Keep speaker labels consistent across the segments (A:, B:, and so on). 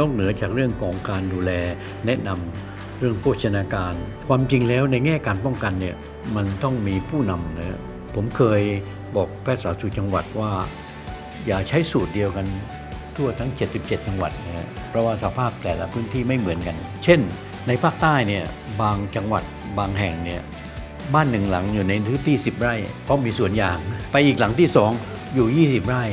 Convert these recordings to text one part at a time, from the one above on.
A: นอกเหนือจากเรื่องของการดูแล แนะนำเรื่องโภชนาการ ความจริงแล้วในแง่การป้องกันเนี่ยมันต้องมีผู้นำนะผมเคยบอกแพทย์สาธารณสุขจังหวัดว่า อย่าใช้สูตรเดียวกันทั่วทั้ง 77 จังหวัดนะฮะเพราะว่าสภาพแต่ละพื้นที่ไม่เหมือนกัน เช่น ในภาคใต้เนี่ยบางจังหวัดบางแห่งเนี่ยบ้านหนึ่งหลังอยู่ในพื้นที่ 10 ไร่เพราะมีสวนยาง ไปอีกหลังที่ 2 อยู่ 20 ไร่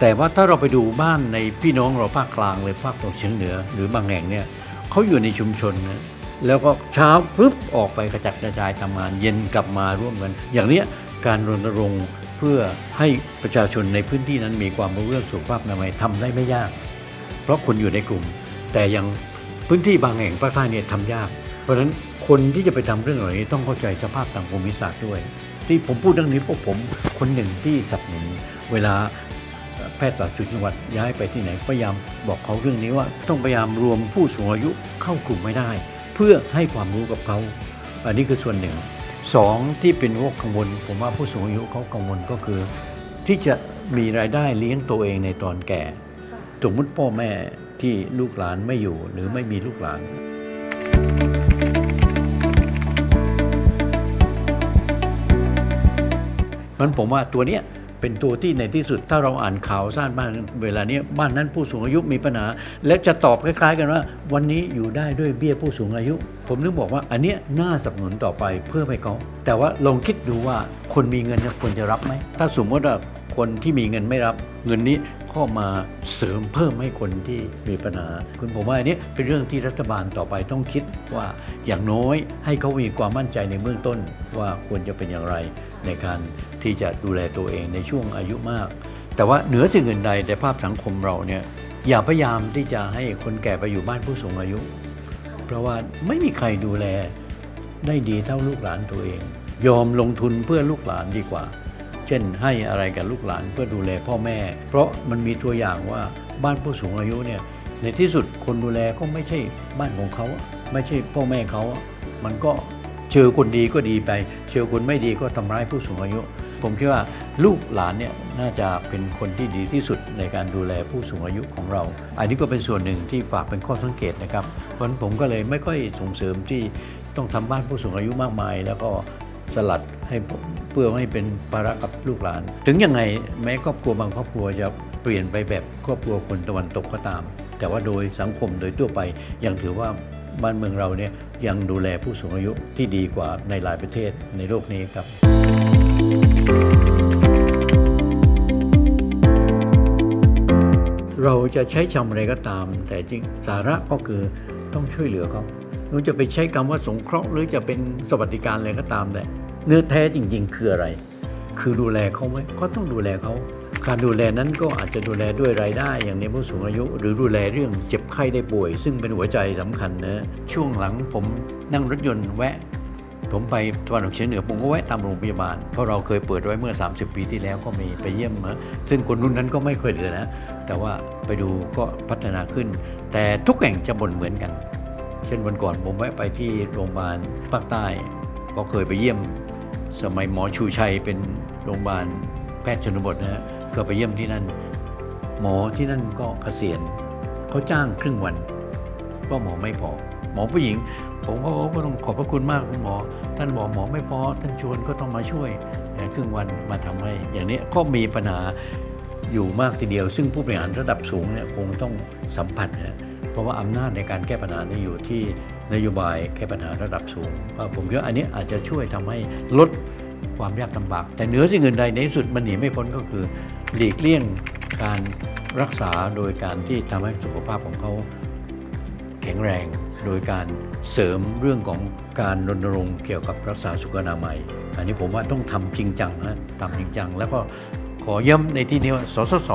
A: แต่ว่าถ้าเราไปดูบ้านในพี่น้องเราภาคกลางเลยภาคตะวันเฉียงเหนือ หรือบางแห่งเนี่ยเขาอยู่ในชุมชนนะแล้วก็เช้าปุ๊บออกไปกระจัดกระจายทำงาน เย็นกลับมาร่วมกัน อย่างเนี้ยการรณรงค์เพื่อให้ประชาชนในพื้นที่นั้นมีความรู้เรื่องสุขภาพอนามัยทำได้ไม่ยาก เพราะคนอยู่ในกลุ่ม แต่ยังพื้นที่บางแห่งภาคใต้เนี่ยทำยาก เพราะฉะนั้นคนที่จะไปทำเรื่องเหล่านี้ต้องเข้าใจสภาพทางภูมิศาสตร์ด้วย ที่ผมพูดเรื่องนี้เพราะผมคนหนึ่งที่สนับสนุนเวลา แพทย์สาธารณสุขจังหวัดย้ายไปที่ไหนพยายามบอกเขาเรื่องนี้ว่า ต้องพยายามรวมผู้สูงอายุเข้ากลุ่มไม่ได้ เพื่อให้ความรู้กับเขา อันนี้คือส่วนหนึ่งสองที่เป็นโรคกังวล ผมว่าผู้สูงอายุเขากังวลก็คือ ที่จะมีรายได้เลี้ยงตัวเองในตอนแก่สมมติพ่อแม่ที่ลูกหลานไม่อยู่หรือไม่มีลูกหลานมันผมว่าตัวเนี้ย เป็นตัวที่ในที่สุดถ้าเราอ่านข่าวสร้างบ้านเวลาเนี้ยบ้านนั้นผู้สูงอายุมีปัญหา และจะตอบคล้าย ๆ กันว่า วันนี้อยู่ได้ด้วยเบี้ยผู้สูงอายุ ผมนึกบอกว่าอันเนี้ยน่าสนับสนุนต่อไปเพื่อให้เขาแต่ว่าลองคิดดูว่าคนมีเงินเนี่ยควรจะรับไหมถ้าสมมติว่าคนที่มีเงินไม่รับเงินนี้ เข้ามาเสริมเพิ่มให้คนที่มีปัญหา คุณผมว่าอันนี้เป็นเรื่องที่รัฐบาลต่อไปต้องคิดว่าอย่างน้อยให้เขามีความมั่นใจในเบื้องต้น ว่าควรจะเป็นอย่างไรในการที่จะดูแลตัวเองในช่วงอายุมาก แต่ว่าเหนือสิ่งอื่นใดในภาพสังคมเราเนี่ยอย่าพยายามที่จะให้คนแก่ไปอยู่บ้านผู้สูงอายุ เพราะว่าไม่มีใครดูแลได้ดีเท่าลูกหลานตัวเอง ยอมลงทุนเพื่อลูกหลานดีกว่า เช่น ให้อะไรกับลูกหลานเพื่อดูแลพ่อแม่ เพราะมันมีตัวอย่างว่าบ้านผู้สูงอายุเนี่ยในที่สุดคนดูแลก็ไม่ใช่บ้านของเขา ไม่ใช่พ่อแม่เขา มันก็เจอคนดีก็ดีไป เจอคนไม่ดีก็ทำร้ายผู้สูงอายุ ผมคิดว่าลูกหลานเนี่ยน่าจะเป็นคนที่ดีที่สุดในการดูแลผู้สูงอายุของเรา อันนี้ก็เป็นส่วนหนึ่งที่ฝากเป็นข้อสังเกตนะครับ เพราะฉะนั้นผมก็เลยไม่ค่อยส่งเสริมที่ต้องทำบ้านผู้สูงอายุมากมาย แล้วก็สลัดให้ เพื่อไม่ให้เป็นภาระกับลูกหลาน ถึงยังไงแม้ครอบครัวบางครอบครัวจะเปลี่ยนไปแบบครอบครัวคนตะวันตกก็ตาม แต่ว่าโดยสังคมโดยทั่วไปยังถือว่าบ้านเมืองเราเนี่ยยังดูแลผู้สูงอายุที่ดีกว่าในหลายประเทศในโลกนี้ครับ เราจะใช้คำอะไรก็ตาม แต่จริงสาระก็คือต้องช่วยเหลือเขาเราจะไปใช้คำว่าสงเคราะห์หรือจะเป็นสวัสดิการอะไรก็ตามแต่ เนื้อแท้จริง ๆ คืออะไร คือดูแลเขาไหมก็ต้องดูแลเขาการดูแลนั้นก็อาจจะดูแลด้วยรายได้อย่างในผู้สูงอายุ หรือดูแลเรื่องเจ็บไข้ได้ป่วย ซึ่งเป็นหัวใจสำคัญนะช่วงหลังผมนั่งรถยนต์แวะ ผมไปตะวันออกเฉียงเหนือผมก็แวะตามโรงพยาบาล เพราะเราเคยเปิดไว้เมื่อ 30 ปีที่แล้วก็มีไปเยี่ยมนะซึ่งคนรุ่นนั้นก็ไม่เคยเหลือนะแต่ว่าไปดูก็พัฒนาขึ้น แต่ทุกแห่งจะบ่นเหมือนกัน เช่นวันก่อนผมแวะไปที่โรงพยาบาลภาคใต้ก็เคยไปเยี่ยม สมัยหมอชูชัยเป็นโรงพยาบาลแพทย์ชนบทนะฮะก็ไปเยี่ยมที่นั่น หมอที่นั่นก็เกษียณเขาจ้างครึ่งวัน ก็หมอไม่พอ หมอผู้หญิง ผมก็ก็ต้องขอบพระคุณมากคุณหมอ ท่านบอกหมอไม่พอ ท่านชวนก็ต้องมาช่วยครึ่งวันมาทำให้ อย่างนี้ก็มีปัญหาอยู่มากทีเดียว ซึ่งผู้บริหารระดับสูงเนี่ยคงต้องสัมผัสนะ เพราะว่าอำนาจในการแก้ปัญหานี่อยู่ที่นโยบายแก้ปัญหาระดับสูงเพราะผมคิดว่าอันนี้อาจจะช่วยทำให้ลดความยากลำบาก แต่เหนือสิ่งอื่นใดในที่สุดมันหนีไม่พ้นก็คือหลีกเลี่ยงการรักษาโดยการที่ทำให้สุขภาพของเขาแข็งแรง โดยการเสริมเรื่องของการรณรงค์เกี่ยวกับรักษาสุขอนามัย อันนี้ผมว่าต้องทำจริงจังนะทำจริงจัง แล้วก็ขอย้ำในที่นี้ว่าสสส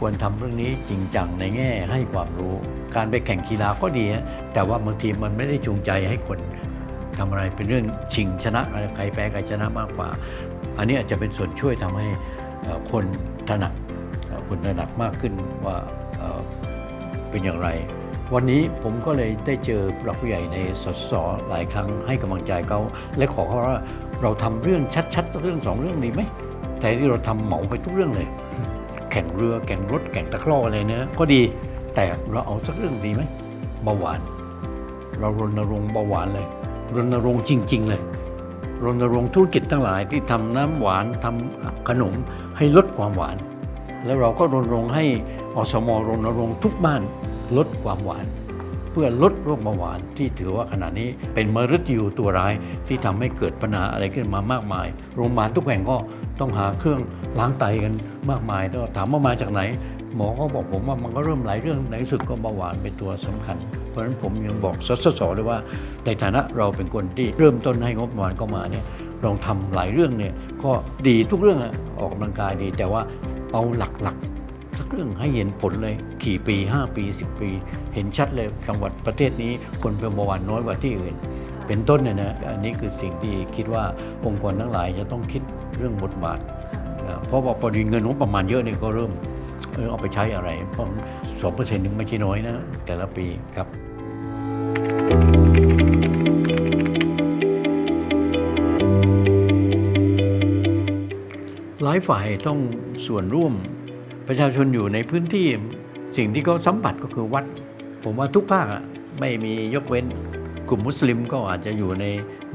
A: ควรทำเรื่องนี้จริงจังในแง่ให้ความรู้ การไปแข่งกีฬาก็ดีนะแต่ว่าบางทีมันไม่ได้จูงใจให้คนทำอะไรเป็นเรื่องชิงชนะอะไรใครแพ้ใครชนะมากกว่า อันนี้อาจจะเป็นส่วนช่วยทำให้คนตระหนักเอ่อคนตระหนักมากขึ้นว่าเป็นอย่างไร วันนี้ผมก็เลยได้เจอผู้หลักผู้ใหญ่ในสสหลายครั้งให้กำลังใจเขาและขอเขาว่าเราทำเรื่องชัดๆสักเรื่องสองเรื่องดีไหมแต่ที่เราทำเหมาไปทุกเรื่องเลย แข่งเรือแข่งรถแข่งตะกร้ออะไรเนะก็ดีแต่เราเอาสักเรื่องดีไหมเบาหวาน เรารณรงค์เบาหวานเลยรณรงค์จริง ๆ เลยรณรงค์ธุรกิจทั้งหลายที่ทำน้ำหวานทำขนมให้ลดความหวาน แล้วเราก็รณรงค์ให้อสมรณรงค์ทุกบ้านลดความหวาน เพื่อลดโรคเบาหวานที่ถือว่าขณะนี้เป็นมฤตยูตัวร้ายที่ทำให้เกิดปัญหาอะไรขึ้นมามากมาย โรงพยาบาลทุกแห่งก็ต้องหาเครื่องล้างไตกันมากมายแล้วถามว่ามาจากไหน หมอก็บอกผมว่ามันก็เริ่มหลายเรื่องในสุดก็เบาหวานเป็นตัวสำคัญ เพราะฉะนั้นผมยังบอกสสสเลยว่า ในฐานะเราเป็นคนที่เริ่มต้นให้งบประมาณเข้ามาเนี่ยลองทำหลายเรื่องเนี่ยก็ดีทุกเรื่องอออกกำลังกายดีแต่ว่าเอาหลักๆ สักเรื่องให้เห็นผลเลยกี่ปี 5 ปี 10 ปี เห็นชัดเลยจังหวัดประเทศนี้คนเป็นเบาหวานน้อยกว่าที่อื่น เป็นต้นเนี่ยนะอันนี้คือสิ่งที่คิดว่าองค์กรทั้งหลายจะต้องคิดเรื่องบทบาทนะเพราะว่าพอดีเงินงบประมาณเยอะเนี่ยก็เริ่มเออเอาไปใช้อะไรเพราะสองเปอร์เซ็นต์นึงไม่ใช่น้อยนะ แต่ละปีครับ หลายฝ่ายต้องส่วนร่วม ประชาชนอยู่ในพื้นที่สิ่งที่เขาสัมผัสก็คือวัด ผมว่าทุกภาคไม่มียกเว้น กลุ่มมุสลิมก็อาจจะอยู่ใน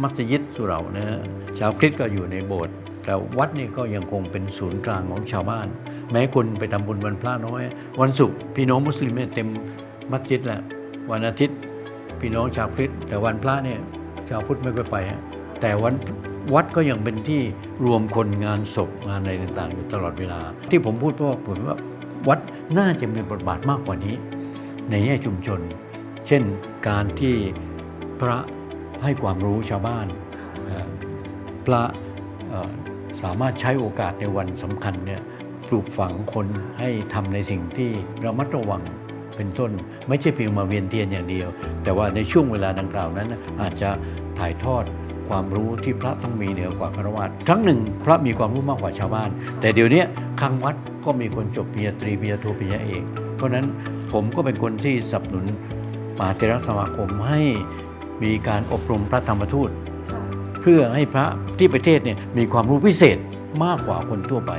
A: มัสยิดสุเหร่านะฮะชาวคริสต์ก็อยู่ในโบสถ์แต่วัดนี่ก็ยังคงเป็นศูนย์กลางของชาวบ้าน แม้คนไปทำบุญวันพระน้อย วันศุกร์พี่น้องมุสลิมเนี่ยเต็มมัสยิดแหละวันอาทิตย์ พี่น้องชาวคริสต์แต่วันพระเนี่ยชาวพุทธไม่ค่อยไป แต่วัน วัดก็ยังเป็นที่รวมคนงานศพงานอะไรต่างๆ อยู่ตลอดเวลา ที่ผมพูดเพราะผมว่าวัดน่าจะมีบทบาทมากกว่านี้ ในแง่ชุมชน เช่นการที่พระให้ความรู้ชาวบ้าน พระสามารถใช้โอกาสในวันสำคัญเนี่ยปลูกฝังคนให้ทำในสิ่งที่ระมัดระวังเป็นต้น ไม่ใช่เพียงมาเวียนเทียนอย่างเดียว แต่ว่าในช่วงเวลาดังกล่าวนั้นอาจจะถ่ายทอด ความรู้ที่พระต้องมีเหนือกว่าคารวะครั้งหนึ่งพระมีความรู้มากกว่าชาวบ้าน แต่เดี๋ยวนี้ข้างวัดก็มีคนจบปริญญาตรีปริญญาโทปริญญาเอกเพราะฉะนั้นผมก็เป็นคนที่สนับสนุนมหาเทรสมาคมให้มีการอบรมพระธรรมทูต เพื่อให้พระที่ประเทศเนี่ยมีความรู้พิเศษมากกว่าคนทั่วไป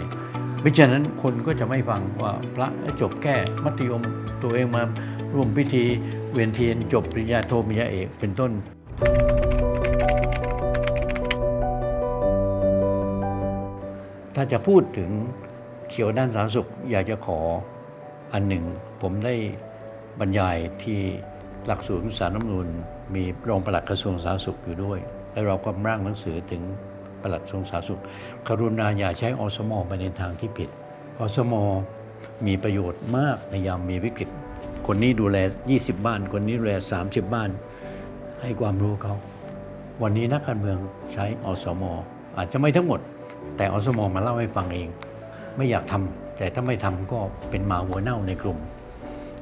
A: ไม่ฉะนั้นคนก็จะไม่ฟังว่าพระจบแค่มัธยมตัวเองมาร่วมพิธีเวียนเทียนจบปริญญาโทปริญญาเอกเป็นต้น ถ้าจะพูดถึงเขียวด้านสาธารณสุข อยากจะขออันหนึ่ง ผมได้บรรยายที่หลักสูตรสารน้ำนูนมีรองปลัดกระทรวงสาธารณสุขอยู่ด้วย แล้วเราก็ร่างหนังสือถึงปลัดกระทรวงสาธารณสุข กรุณาอย่าใช้อสมอไปในทางที่ผิดอสมอมีประโยชน์มากในยามมีวิกฤต คนนี้ดูแล 20 บ้าน คนนี้ดูแล 30 บ้าน ให้ความรู้เขา วันนี้นักการเมืองใช้อสมออาจจะไม่ทั้งหมด แต่อสมมาเล่าให้ฟังเอง ไม่อยากทำแต่ถ้าไม่ทำก็เป็นหมาหัวเน่าในกลุ่ม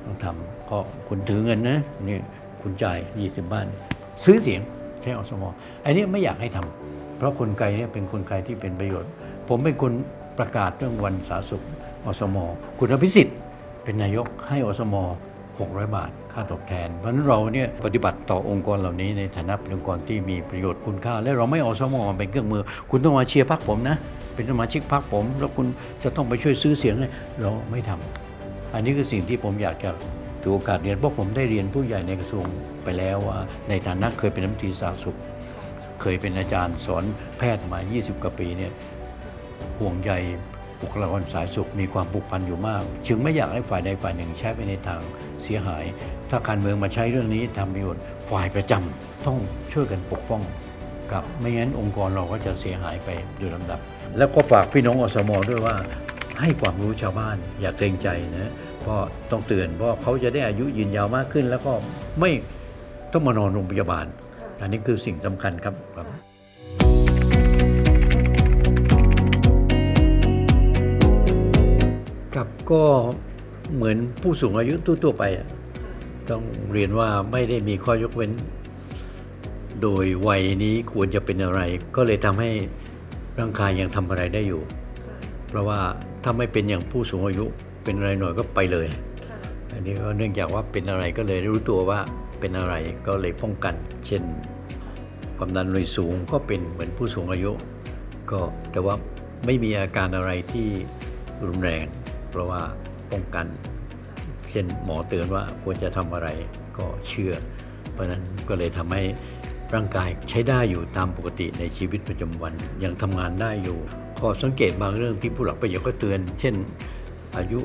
A: ต้องทำก็คุณถือเงินนะนี่คุณจ่าย20บ้าน ซื้อเสียงใช้อสมอันนี้ไม่อยากให้ทำเพราะคนไกลเนี่ยเป็นคนไกลที่เป็นประโยชน์ ผมเป็นคนประกาศเรื่องวันสาธารณสุขอสม คุณอภิสิทธิ์เป็นนายกให้อสม 600 บาท ค่าตอบแทน เพราะนั้นเราเนี่ยปฏิบัติต่อองค์กรเหล่านี้ในฐานะเป็นองค์กรที่มีประโยชน์คุณค่า และเราไม่เอาสมมาเป็นเครื่องมือ คุณต้องมาเชียร์พรรคผมนะ เป็นสมาชิกพรรคผม แล้วคุณจะต้องไปช่วยซื้อเสียงให้เราไม่ทำอันนี้คือสิ่งที่ผมอยากจะถือโอกาสเรียนเพราะผมได้เรียนผู้ใหญ่ในกระทรวงไปแล้วว่าในฐานะเคยเป็นรัฐมนตรีสาธารณสุข เคยเป็นอาจารย์สอนแพทย์มา 20 กว่าปีเนี่ยห่วงใย บุคลากรสายสุขมีความผูกพันอยู่มาก จึงไม่อยากให้ฝ่ายใดฝ่ายหนึ่งใช้ไปในทางเสียหาย ถ้าการเมืองมาใช้เรื่องนี้ทำประโยชน์ฝ่ายประจำต้องช่วยกันปกป้องกับไม่งั้นองค์กรเราก็จะเสียหายไปโดยลำดับ แล้วก็ฝากพี่น้องอสมด้วยว่า ให้ความรู้ชาวบ้านอย่าเกรงใจนะเพราะต้องเตือนเพราะเขาจะได้อายุยืนยาวมากขึ้น แล้วก็ไม่ต้องมานอนโรงพยาบาล อันนี้คือสิ่งสำคัญครับ ก็เหมือนผู้สูงอายุทั่วๆไป ต้องเรียนว่าไม่ได้มีข้อยกเว้น โดยวัยนี้ควรจะเป็นอะไร ก็เลยทำให้ร่างกายยังทำอะไรได้อยู่ เพราะว่าถ้าไม่เป็นอย่างผู้สูงอายุเป็นอะไรหน่อยก็ไปเลย อันนี้ก็เนื่องจากว่าเป็นอะไรก็เลยรู้ตัวว่าเป็นอะไรก็เลยป้องกัน เช่นความดันโลหิตสูงก็เป็นเหมือนผู้สูงอายุ ก็แต่ว่าไม่มีอาการอะไรที่รุนแรง เพราะว่าป้องกันเช่นหมอเตือนว่าควรจะทำอะไรก็เชื่อ เพราะฉะนั้นก็เลยทำให้ร่างกายใช้ได้อยู่ตามปกติในชีวิตประจำวัน ยังทำงานได้อยู่ ข้อสังเกตบางเรื่องที่ผู้หลักประโยชน์ก็เตือน เช่น อายุ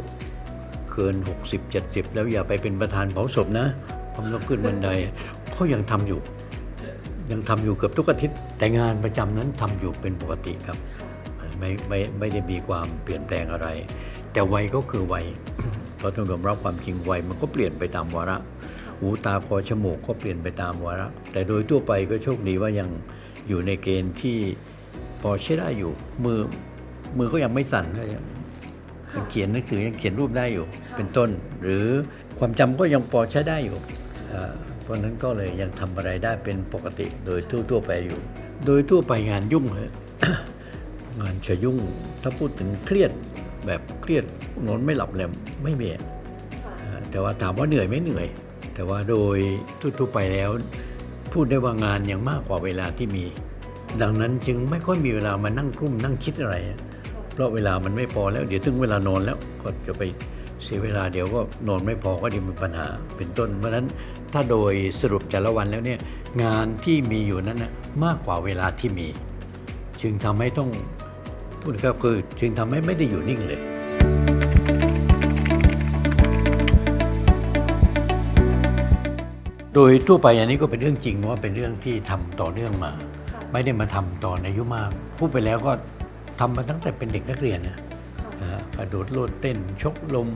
A: เกิน 60 70 แล้วอย่าไปเป็นประธานเผาศพนะผมต้องขึ้นบันไดเขายังทำอยู่ ยังทำอยู่เกือบทุกอาทิตย์ แต่งานประจำนั้นทำอยู่เป็นปกติครับ ไม่ไม่ไม่ได้มีความเปลี่ยนแปลงอะไร แต่วัยก็คือวัยเราต้องยอมรับความจริงวัยมันก็เปลี่ยนไปตามวาระหูตาคอจมูกก็เปลี่ยนไปตามวาระแต่โดยทั่วไปก็โชคดีว่ายังอยู่ในเกณฑ์ที่พอใช้ได้อยู่ มือมือก็ยังไม่สั่นก็ยังยังเขียนหนังสือยังเขียนรูปได้อยู่ เป็นต้น หรือความจำก็ยังพอใช้ได้อยู่อ่าเพราะฉะนั้นก็เลยยังทำอะไรได้เป็นปกติโดยทั่วๆไปอยู่ โดยทั่วไปงานยุ่งเลยงานจะยุ่งถ้าพูดถึงเครียด แบบเครียดนอนไม่หลับเลยไม่มีอ่าแต่ว่าถามว่าเหนื่อยไหม่เหนื่อย แต่ว่าโดยทั่วๆไปแล้ว พูดได้ว่างานยังมากกว่าเวลาที่มี ดังนั้นจึงไม่ค่อยมีเวลามานั่งกลุ้มนั่งคิดอะไร เพราะเวลามันไม่พอแล้ว เดี๋ยวถึงเวลานอนแล้วก็จะไปเสียเวลาเดี๋ยวก็นอนไม่พอก็ดีมีปัญหาเป็นต้น เพราะฉะนั้นถ้าโดยสรุปแต่ละวันแล้วเนี่ยงานที่มีอยู่นั้นนะมากกว่าเวลาที่มี จึงทำให้ต้อง พูดก็คือจึงทำให้ไม่ได้อยู่นิ่งเลยโดยทั่วไปอันนี้ก็เป็นเรื่องจริงว่าเป็นเรื่องที่ทำต่อเนื่องมา ไม่ได้มาทำตอนอายุมาก พูดไปแล้วก็ทำมาตั้งแต่เป็นเด็กนักเรียนนะนะฮะกระโดดโลดเต้น ชกลม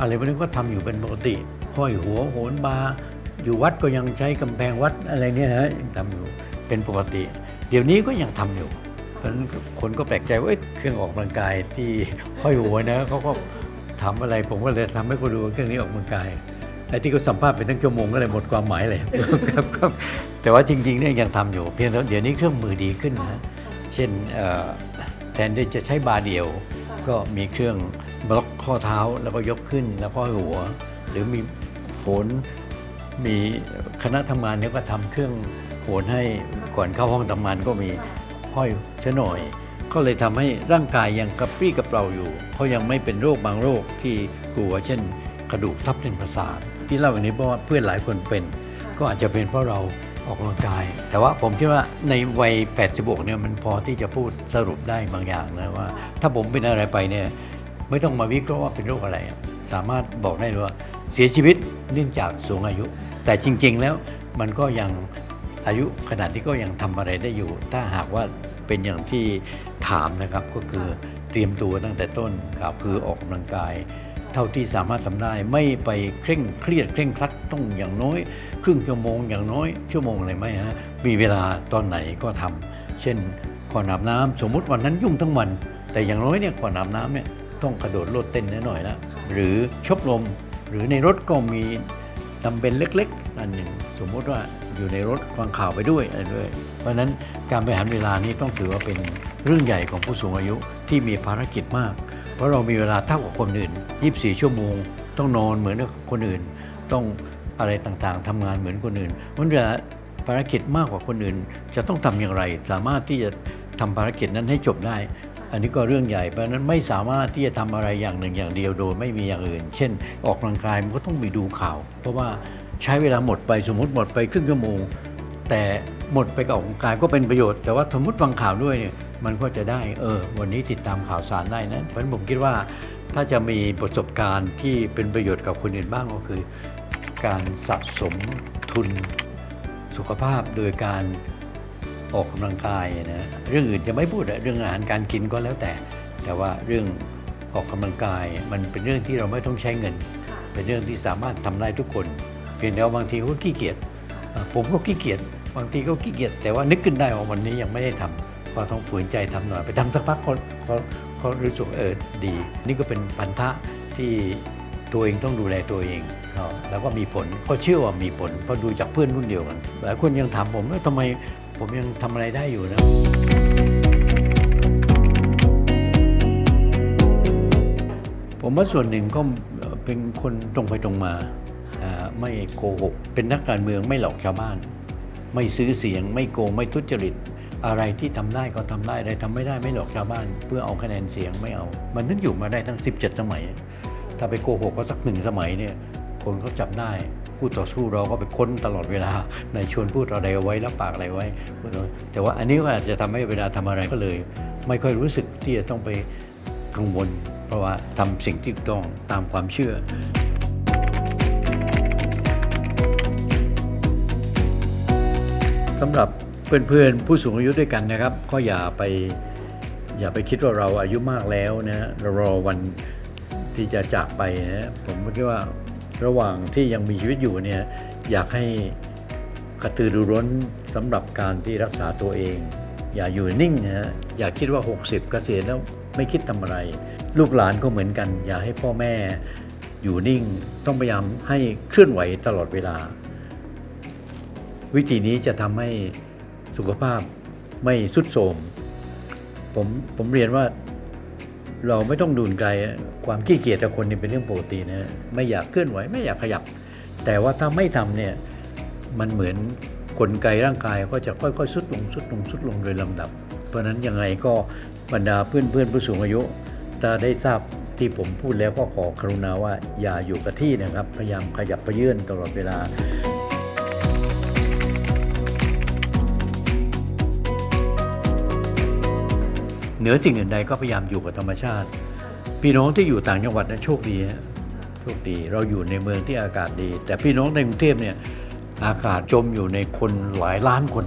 A: อะไรพวกนี้ก็ทำอยู่เป็นปกติห้อยหัวโหนบาร์อยู่วัดก็ยังใช้กำแพงวัดอะไรเนี่ยฮะยังทำอยู่เป็นปกติ เดี๋ยวนี้ก็ยังทำอยู่ เพราะฉะนั้นคนก็แปลกใจว่าเครื่องออกกำลังกายที่ห้อยหัวนะเขาก็ทำอะไรผมก็เลยทำให้คนดูเครื่องนี้ออกกำลังกายไอ้ที่เขาสัมภาษณ์เป็นตั้งชั่วโมงก็เลยหมดความหมายเลยครับครับแต่ว่าจริงๆเนี่ยยังทำอยู่ เพียงแต่เดี๋ยวนี้เครื่องมือดีขึ้นนะเช่นแทนที่จะใช้บาเดียว ก็มีเครื่องบล็อกข้อเท้าแล้วก็ยกขึ้นแล้วก็หัว หรือมีโหนมีคณะทำงานเนี่ยก็ทำเครื่องโหนให้ก่อนเข้าห้องทำงานก็มี ห้อยชะหน่อย ก็เลยทำให้ร่างกายยังกระปรี้กระเปร่าอยู่เพราะยังไม่เป็นโรคบางโรคที่กลัวเช่น กระดูกทับเส้นประสาทที่เล่าอย่างนี้เพราะว่าเพื่อนหลายคนเป็น ก็อาจจะเป็นเพราะเราออกกำลังกาย แต่ว่าผมคิดว่าในวัย 86 เนี่ยมันพอที่จะพูดสรุปได้บางอย่างนะว่า ถ้าผมเป็นอะไรไปเนี่ยไม่ต้องมาวิเคราะห์ว่าเป็นโรคอะไร สามารถบอกได้เลยว่าเสียชีวิตเนื่องจากสูงอายุ แต่จริง ๆ แล้วมันก็ยัง อายุขนาดนี้ก็ยังทำอะไรได้อยู่ ถ้าหากว่าเป็นอย่างที่ถามนะครับก็คือเตรียมตัวตั้งแต่ต้นครับคือออกกำลังกาย เท่าที่สามารถทำได้ ไม่ไปเคร่งเครียดเคร่งครัดต้องอย่างน้อย ครึ่งชั่วโมงอย่างน้อยชั่วโมงอะไรไหมฮะมีเวลาตอนไหนก็ทำเช่นก่อนอาบน้ำสมมุติวันนั้นยุ่งทั้งวัน แต่อย่างน้อยเนี่ยก่อนอาบน้ำเนี่ยต้องกระโดดโลดเต้นนิดหน่อยละหรือชบลมหรือในรถก็มีทำเป็นเล็ก ๆ อันหนึ่งสมมุติว่า อยู่ในรถฟังข่าวไปด้วยอะไรด้วย เพราะนั้นการบริหารเวลานี้ต้องถือว่าเป็นเรื่องใหญ่ของผู้สูงอายุที่มีภารกิจมาก เพราะเรามีเวลาเท่ากับคนอื่น 24 ชั่วโมง ต้องนอนเหมือนกับคนอื่น ต้องอะไรต่างๆทำงานเหมือนคนอื่นมันเวลาภารกิจมากกว่าคนอื่น จะต้องทำอย่างไร สามารถที่จะทำภารกิจนั้นให้จบได้ อันนี้ก็เรื่องใหญ่ เพราะนั้นไม่สามารถที่จะทำอะไรอย่างหนึ่งอย่างเดียวโดยไม่มีอย่างอื่น เช่น ออกกำลังกายมันก็ต้องมีดูข่าว เพราะว่า ใช้เวลาหมดไปสมมติหมดไปครึ่งชั่วโมง แต่หมดไปกับออกกำลังกายก็เป็นประโยชน์แต่ว่าสมมติฟังข่าวด้วยเนี่ยมันก็จะได้เออวันนี้ติดตามข่าวสารได้นะเพราะฉะนั้นผมคิดว่าถ้าจะมีประสบการณ์ที่เป็นประโยชน์กับคนอื่นบ้างก็คือ การสะสมทุนสุขภาพโดยการออกกำลังกายนะเรื่องอื่นจะไม่พูดอะเรื่องอาหารการกินก็แล้วแต่ แต่ว่าเรื่องออกกำลังกายมันเป็นเรื่องที่เราไม่ต้องใช้เงิน เป็นเรื่องที่สามารถทำได้ทุกคน เพียงแต่ว่าบางทีเขาขี้เกียจผมก็ขี้เกียจบางทีก็ขี้เกียจแต่ว่านึกขึ้นได้ว่าวันนี้ยังไม่ได้ทำก็ต้องฝืนใจทำหน่อยไปทำสักพักเขาเขาเขารู้สึกเออดี นี่ก็เป็นพันธะที่ตัวเองต้องดูแลตัวเองแล้วก็มีผลก็เชื่อว่ามีผลเพราะดูจากเพื่อนรุ่นเดียวกันหลายคนยังถามผมว่าทำไมผมยังทำอะไรได้อยู่นะผมว่าส่วนหนึ่งก็เป็นคนตรงไปตรงมา ไม่โกหก เป็นนักการเมืองไม่หลอกชาวบ้าน ไม่ซื้อเสียง ไม่โกง ไม่ทุจริต อะไรที่ทำได้ก็ทำได้ อะไรทำไม่ได้ไม่หลอกชาวบ้าน เพื่อเอาคะแนนเสียงไม่เอา มันนึกอยู่มาได้ทั้ง 17 สมัย ถ้าไปโกหกก็สักหนึ่งสมัยเนี่ย คนเขาจับได้คู่ต่อสู้เราก็ไปค้นตลอดเวลา ในชวนพูดอะไรไว้รับปากอะไรไว้ แต่ว่าอันนี้ก็อาจจะทำให้เวลาทำอะไรก็เลย ไม่ค่อยรู้สึกที่จะต้องไปกังวล เพราะว่าทำสิ่งที่ถูกต้องตามความเชื่อ สำหรับเพื่อนๆผู้สูงอายุด้วยกันนะครับ ก็อย่าไปอย่าไปคิดว่าเราอายุมากแล้วนะเรารอวันที่จะจากไปนะผมคิดว่าระหว่างที่ยังมีชีวิตอยู่เนี่ยอยากให้กระตือรือร้นสำหรับการที่รักษาตัวเอง อย่าอยู่นิ่งนะอย่าคิดว่า 60 เกษียณแล้วไม่คิดทำอะไร ลูกหลานก็เหมือนกัน อย่าให้พ่อแม่อยู่นิ่ง ต้องพยายามให้เคลื่อนไหวตลอดเวลา วิธีนี้จะทำให้สุขภาพไม่สุดโทมผมผมเรียนว่าเราไม่ต้องดูนไกลความขี้เกียจแต่คนนี่เป็นเรื่องปกตินะไม่อยากเคลื่อนไหวไม่อยากขยับ แต่ว่าถ้าไม่ทำเนี่ยมันเหมือนกลไกร่างกายก็จะค่อยๆสุดลงสุดลงสุดลงโดยลำดับ เพราะฉะนั้นยังไงก็บรรดาเพื่อนเพื่อนผู้สูงอายุถ้าได้ทราบที่ผมพูดแล้วก็ขอกรุณาว่าอย่าอยู่กับที่นะครับ พยายามขยับไปยื่นตลอดเวลา เหนือสิ่งอื่นใดก็พยายามอยู่กับธรรมชาติ พี่น้องที่อยู่ต่างจังหวัดนะโชคดีฮะโชคดี เราอยู่ในเมืองที่อากาศดี แต่พี่น้องในกรุงเทพเนี่ยอากาศจมอยู่ในคนหลายล้านคน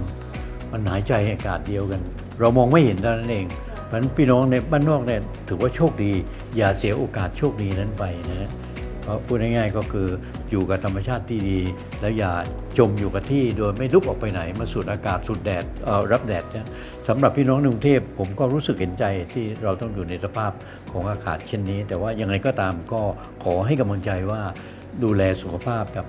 A: มันหายใจอากาศเดียวกัน เรามองไม่เห็นเท่านั้นเองเพราะฉะนั้นพี่น้องในบ้านนอกเนี่ยถือว่าโชคดี อย่าเสียโอกาสโชคดีนั้นไปนะฮะเพราะพูดง่ายๆก็คืออยู่กับธรรมชาติที่ดี แล้วอย่าจมอยู่กับที่โดยไม่ลุกออกไปไหนมาสูดอากาศสูดแดดเอ่อรับแดดนะ สำหรับพี่น้องในกรุงเทพผมก็รู้สึกเห็นใจที่เราต้องอยู่ในสภาพของอากาศเช่นนี้ แต่ว่ายังไงก็ตามก็ขอให้กำลังใจว่าดูแลสุขภาพครับ